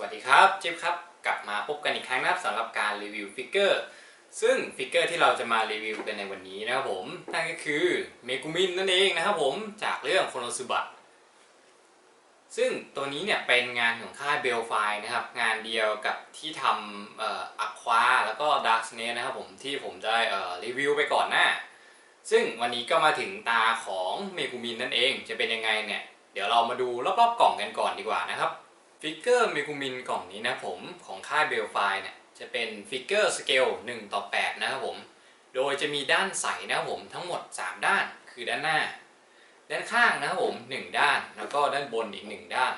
วัสดีครับจิ๊บครับกลับมาพบกันอีกครั้งนะครับสำหรับการรีวิวฟิกเกอร์ซึ่งฟิกเกอร์ที่เราจะมารีวิวกันในวันนี้นะครับผมนั่นก็คือเมกุมินนั่นเองนะครับผมจากเรื่องโคโนซุบะซึ่งตัวนี้เนี่ยเป็นงานของค่ายเบลไฟนะครับ งานเดียวกับที่ทำอะควาแล้วก็ดาร์กเนนะครับผมที่ผมได้รีวิวไปก่อนหน้า ซึ่งวันนี้ก็มาถึงตาของเมกุมินนั่นเอง จะเป็นยังไงเนี่ยเดี๋ยวเรามาดูรอบๆกล่องกันก่อนดีกว่านะครับ ฟิกเกอร์เมกุมินกล่องนี้นะผมของค่ายเบลไฟเนี่ยจะเป็นฟิกเกอร์สเกล1ต่อ8นะครับผม โดยจะมีด้านใสนะครับผมทั้งหมด 3 ด้านคือด้านหน้า ด้านข้างนะครับผม 1 ด้านแล้วก็ด้านบนอีก 1 ด้าน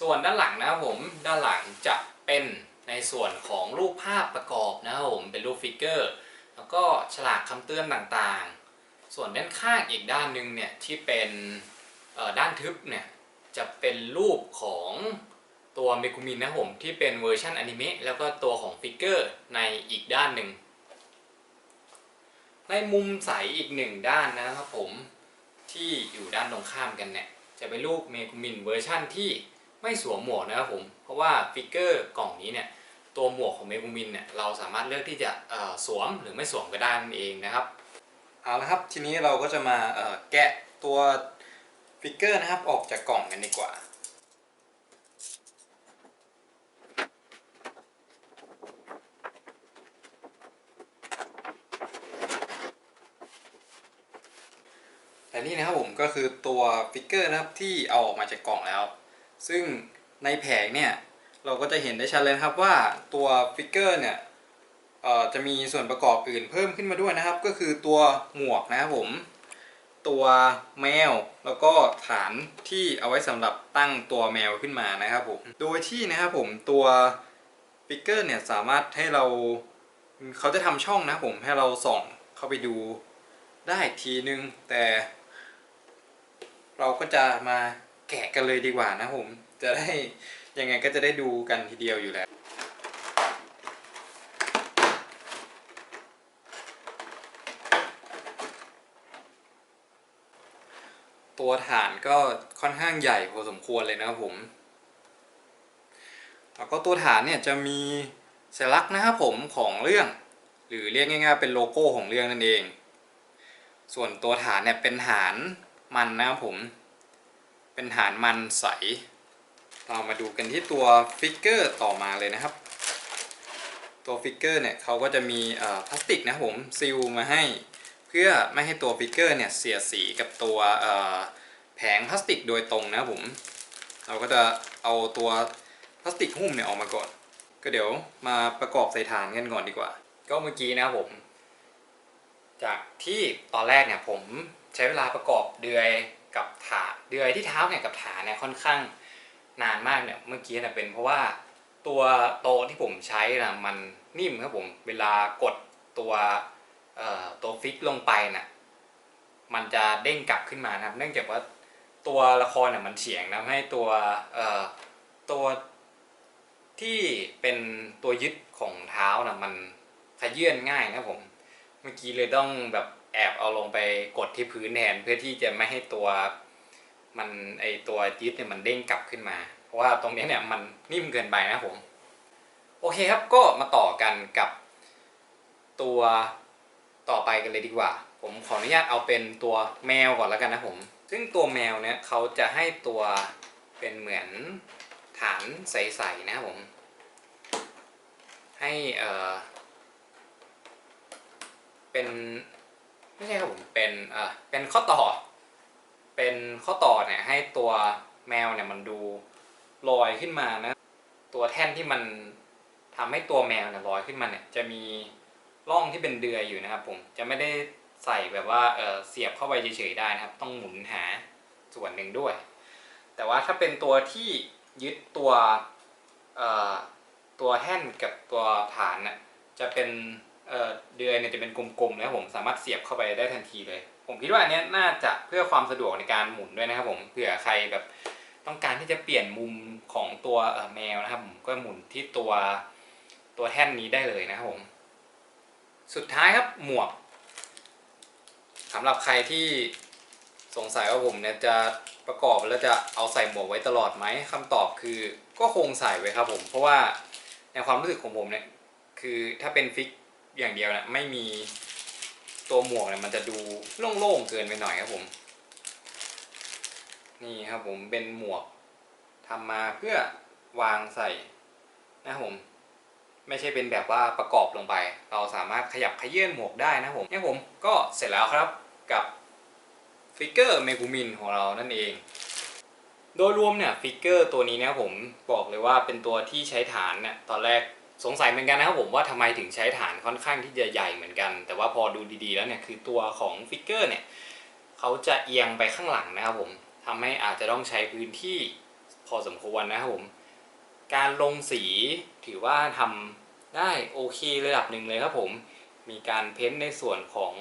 ส่วนด้านหลังนะครับผมด้านหลังจะเป็นในส่วนของรูปภาพประกอบนะครับผมเป็นรูปฟิกเกอร์แล้วก็ฉลากคำเตือนต่างๆ ส่วนด้านข้างอีกด้านหนึ่งเนี่ยที่เป็นด้านทึบเนี่ย จะเป็นรูปของตัวเมกุมินนะผมที่เป็นเวอร์ชันอนิเมะแล้วก็ตัวของฟิกเกอร์ในอีกด้านหนึ่ง ในมุมใสอีกหนึ่งด้านนะครับผมที่อยู่ด้านตรงข้ามกันเนี่ยจะเป็นรูปเมกุมินเวอร์ชันที่ไม่สวมหมวกนะครับผมเพราะว่าฟิกเกอร์กล่องนี้เนี่ยตัวหมวกของเมกุมินเนี่ยเราสามารถเลือกที่จะสวมหรือไม่สวมก็ได้นั่นเองนะครับเอาละครับทีนี้เราก็จะมาแกะตัวฟิกเกอร์นะครับออกจากกล่อง กันดีกว่าแต่นี่นะครับผมก็คือตัวฟิกเกอร์นะครับที่เอาออกมาจากกล่องแล้ว ซึ่งในแผงเนี่ยเราก็จะเห็นได้ชัดเลยครับว่าตัวฟิกเกอร์เนี่ยจะมีส่วนประกอบอื่นเพิ่มขึ้นมาด้วยนะครับ ก็คือตัวหมวกนะครับผม ตัวแมว แล้วก็ฐานที่เอาไว้สำหรับตั้งตัวแมวขึ้นมานะครับผม โดยที่นะครับผมตัวฟิกเกอร์เนี่ยสามารถให้เราเขาจะทำช่องนะผมให้เราส่องเข้าไปดูได้อีกทีนึง แต่ เราก็จะมาแกะกันเลยดีกว่านะผม จะได้ยังไงก็จะได้ดูกันทีเดียวอยู่แล้ว ตัวฐานก็ค่อนข้างใหญ่พอสมควรเลยนะครับผมแล้วก็ตัวฐานเนี่ยจะมีสัญลักษณ์นะครับผมของเรื่อง หรือเรียกง่าย ๆ เป็นโลโก้ของเรื่องนั่นเอง ส่วนตัวฐานเนี่ยเป็นฐานมันนะครับผม เป็นฐานมันใส เรามาดูกันที่ตัวฟิกเกอร์ต่อมาเลยนะครับ ตัวฟิกเกอร์เนี่ยเขาก็จะมีพลาสติกนะครับผมซีลมาให้ เพื่อไม่ให้ตัวฟิกเกอร์เนี่ยเสียสีกับตัวแผงพลาสติกโดยตรงนะผม เราก็จะเอาตัวพลาสติกหุ้มเนี่ยออกมาก่อน ก็เดี๋ยวมาประกอบใส่ฐานกันก่อนดีกว่า ก็เมื่อกี้นะผม จากที่ตอนแรกเนี่ยผมใช้เวลาประกอบเดือยกับฐานเดือยที่เท้าเนี่ยกับฐานเนี่ยค่อนข้างนานมากเนี่ยเมื่อกี้เนี่ยเป็นเพราะว่าตัวโต๊ะที่ผมใช้นะมันนิ่มครับผมเวลากดตัว ตัวฟิกลงไปน่ะมันจะเด้งกลับขึ้นมานะครับ เนื่องจากว่าตัวละครเนี่ยมันเฉียงนะให้ตัวตัวที่เป็นตัวยึดของเท้านะมันขยื่นง่ายนะผม เมื่อกี้เลยต้องแบบแอบเอาลงไปกดที่พื้นแทนเพื่อที่จะไม่ให้ตัวมันไอตัวยึดเนี่ยมันเด้งกลับขึ้นมา เพราะว่าตรงนี้เนี่ยมันนิ่มเกินไปนะผม โอเคครับก็มาต่อกันกับตัว ต่อไปกันเลยดีกว่า ผมขออนุญาตเอาเป็นตัวแมวก่อนแล้วกันนะผม ซึ่งตัวแมวเนี่ยเขาจะให้ตัวเป็นเหมือนฐานใสๆนะครับผม ให้เอ่อเป็นไม่ใช่ครับผมเป็นเอ่อเป็นข้อต่อ เป็นข้อต่อเนี่ยให้ตัวแมวเนี่ยมันดูลอยขึ้นมานะ ตัวแท่นที่มันทำให้ตัวแมวเนี่ยลอยขึ้นมาเนี่ยจะมี ร่องที่เป็นเดือยอยู่นะครับ ผมจะไม่ได้ใส่แบบว่าเเสียบเข้าไปเฉยๆได้นะครับ ต้องหมุนหาส่วนหนึ่งด้วย แต่ว่าถ้าเป็นตัวที่ยึดตัวตัวแท่นกับตัวฐานน่ะจะเป็นเเดือยเนี่ยจะเป็นกลมๆแล้วผมสามารถเสียบเข้าไปได้ทันทีเลย ผมคิดว่าอันนี้น่าจะเพื่อความสะดวกในการหมุนด้วยนะครับผมเผื่อใครแบบต้องการที่จะเปลี่ยนมุมของตัวแมวนะครับผมก็หมุนที่ตัวตัวแท่นนี้ได้เลยนะครับผม สุดท้ายครับหมวกสำหรับใครที่สงสัยว่าผมเนี่ยจะประกอบแล้วจะเอาใส่หมวกไว้ตลอดไหมคำตอบคือก็คงใส่ไว้ครับผม เพราะว่าในความรู้สึกของผมเนี่ยคือถ้าเป็นฟิกอย่างเดียวนี่ยไม่มีตัวหมวกเนี่ยมันจะดูโล่งๆเกินไปหน่อยครับผม นี่ครับผมเป็นหมวกทำมาเพื่อวางใส่นะครับผม ไม่ใช่เป็นแบบว่าประกอบลงไป เราสามารถขยับขยื่นหมวกได้นะผมเนี่ยผมก็เสร็จแล้วครับกับฟิกเกอร์เมกูมินของเรานั่นเอง โดยรวมเนี่ยฟิกเกอร์ตัวนี้นี่ยผมบอกเลยว่าเป็นตัวที่ใช้ฐานเนี่ยตอนแรกสงสัยเหมือนกันนะครับผมว่าทำไมถึงใช้ฐานค่อนข้างที่จะใหญ่เหมือนกัน แต่ว่าพอดูดีๆแล้วเนี่ยคือตัวของฟิกเกอร์เนี่ยเขาจะเอียงไปข้างหลังนะครับผมทำให้อาจจะต้องใช้พื้นที่พอสมควรนะครับผม การลงสีถือว่าทำได้โอเคระดับหนึ่งเลยครับผม มีการเพ้นท์ในส่วนของ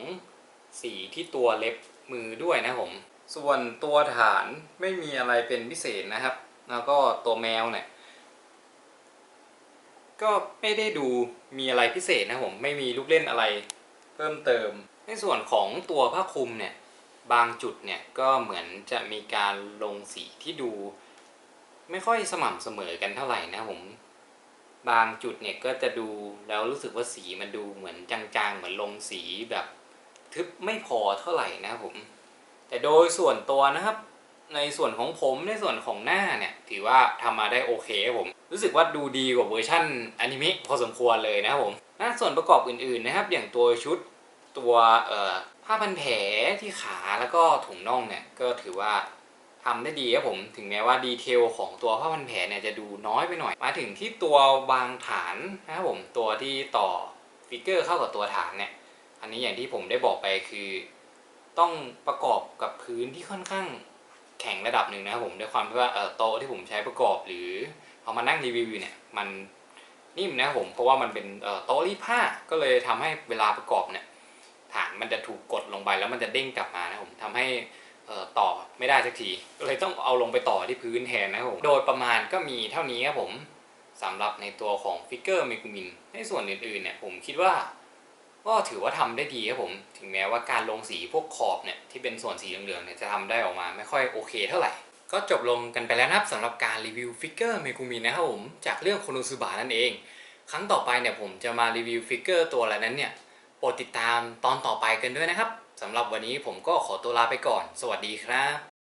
สีที่ตัวเล็บมือด้วยนะครับผม ส่วนตัวฐานไม่มีอะไรเป็นพิเศษนะครับ แล้วก็ตัวแมวเนี่ยก็ไม่ได้ดูมีอะไรพิเศษนะครับผมไม่มีลูกเล่นอะไรเพิ่มเติม ในส่วนของตัวผ้าคลุมเนี่ยบางจุดเนี่ยก็เหมือนจะมีการลงสีที่ดู ไม่ค่อยสม่ำเสมอกันเท่าไหร่นะผม บางจุดเนี่ยก็จะดูแล้วรู้สึกว่าสีมันดูเหมือนจางๆ เหมือนลงสีแบบทึบไม่พอเท่าไหร่นะผม แต่โดยส่วนตัวนะครับ ในส่วนของผมในส่วนของหน้าเนี่ย ถือว่าทำมาได้โอเคผม รู้สึกว่าดูดีกว่าเวอร์ชั่นอนิเมะพอสมควรเลยนะครับผมหน้าส่วนประกอบอื่นๆนะครับ อย่างตัวชุดตัวผ้าพันแผลที่ขาแล้วก็ถุงน่องเนี่ยก็ถือว่า ทำได้ดีครับผมถึงแม้ว่าดีเทลของตัวผ้าพันแผลเนี่ยจะดูน้อยไปหน่อย มาถึงที่ตัววางฐานนะครับผมตัวที่ต่อฟิกเกอร์เข้ากับตัวฐานเนี่ยอันนี้อย่างที่ผมได้บอกไปคือ ต้องประกอบกับพื้นที่ค่อนข้างแข็งระดับหนึ่งนะครับผมด้วยความที่ว่าโต๊ะที่ผมใช้ประกอบหรือเอามานั่งรีวิวเนี่ยมันนิ่มนะครับผมเพราะว่ามันเป็นโต๊ะรีดผ้าก็เลยทำให้เวลาประกอบเนี่ยฐานมันจะถูกกดลงไปแล้วมันจะเด้งกลับมานะครับผมทำให้ ต่อไม่ได้สักทีก็เลยต้องเอาลงไปต่อที่พื้นแทนนะครับผมโดยประมาณก็มีเท่านี้ครับผมสำหรับในตัวของฟิกเกอร์เมกูมินในส่วนอื่นๆเนี่ยผมคิดว่าก็ถือว่าทำได้ดีครับผม ถึงแม้ว่าการลงสีพวกขอบเนี่ยที่เป็นส่วนสีเหลืองๆเนี่ยจะทำได้ออกมาไม่ค่อยโอเคเท่าไหร่ ก็จบลงกันไปแล้วนะครับสำหรับการรีวิวฟิกเกอร์เมกูมินนะครับผมจากเรื่องโคโนซุบะนั่นเอง ครั้งต่อไปเนี่ยผมจะมารีวิวฟิกเกอร์ตัวอะไรนั้นเนี่ยโปรดติดตามตอนต่อไปกันด้วยนะครับ สำหรับวันนี้ผมก็ขอตัวลาไปก่อน สวัสดีครับ